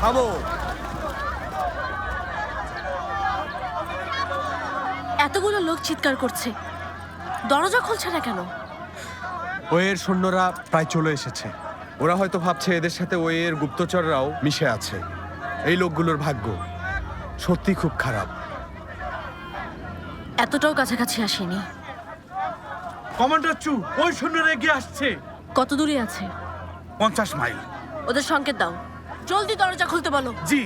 থামো এতগুলো লোক চিৎকার করছে। দরজা খুলছে না কেন? ওয়ের সৈন্যরা প্রায় চলে এসেছে। ওরা হয়তো ভাবছে এদের সাথে ওয়ের গুপ্তচররাও মিশে আছে। এই লোকগুলোর ভাগ্য সত্যি খুব খারাপ। এতটাও কাছাকাছি আসেনি। কমান্ডার চু ওই সৈন্যরা এগিয়ে আসছে। কত দূরে আছে? পঞ্চাশ মাইল। ওদের সংকেত দাও। জলদি দরজা খুলতে বলো। জি।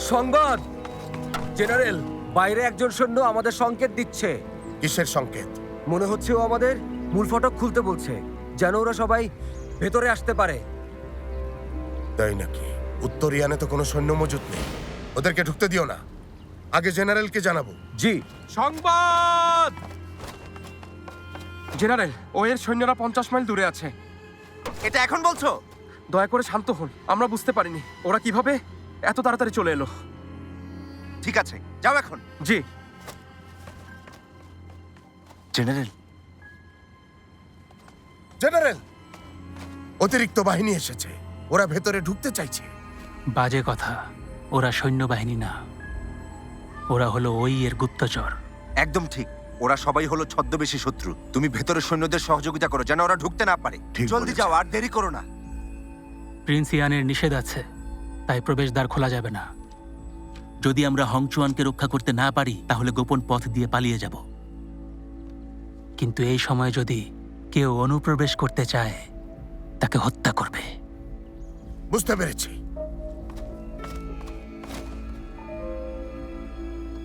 সংবাদ। জেনারেল বাইরে একজন সৈন্য আমাদের সংকেত দিচ্ছে। কিসের সংকেত? মনে হচ্ছে ও আমাদের মূল ফটক খুলতে বলছে যেন ওরা সবাই ভেতরে আসতে পারে। তাই নাকি? উত্তরিয়ানে তো কোনো সৈন্য মজুত নেই। ওদেরকে ঢুকতে দিও না। আগে জেনারেলকে জানাব। জি। সংবাদ! জেনারেল ওয়ের সৈন্যরা পঞ্চাশ মাইল দূরে আছে। এটা এখন বলছো? দয়া করে শান্ত হন আমরা বুঝতে পারিনি। ওরা কীভাবে? এত তাড়াতাড়ি চলে এলো। ঠিক আছে যাও এখন। জি। জেনারেল। জেনারেল অতিরিক্ত বাহিনী এসেছে। ওরা ভেতরে ঢুকতে চাইছে। বাজে কথা। ওরা সৈন্যবাহিনী না। ওরা হলো ওই এর গুপ্তচর। একদম ঠিক। ওরা সবাই হলো ছদ্মবেশী শত্রু। তুমি ভেতরের সৈন্যদের সহযোগিতা করো যেন ওরা ঢুকতে না পারে। ঠিক জলদি বলেছ। যাও আর দেরি করো না। প্রিন্স ইয়ানের নিষেধ আছে তাই প্রবেশদ্বার খোলা যাবে না। যদি আমরা হংচুয়ানকে রক্ষা করতে না পারি তাহলে গোপন পথ দিয়ে পালিয়ে যাব। কিন্তু এই সময় যদি কেউ অনুপ্রবেশ করতে চায় তাকে হত্যা করবে। বুঝতে পেরেছি।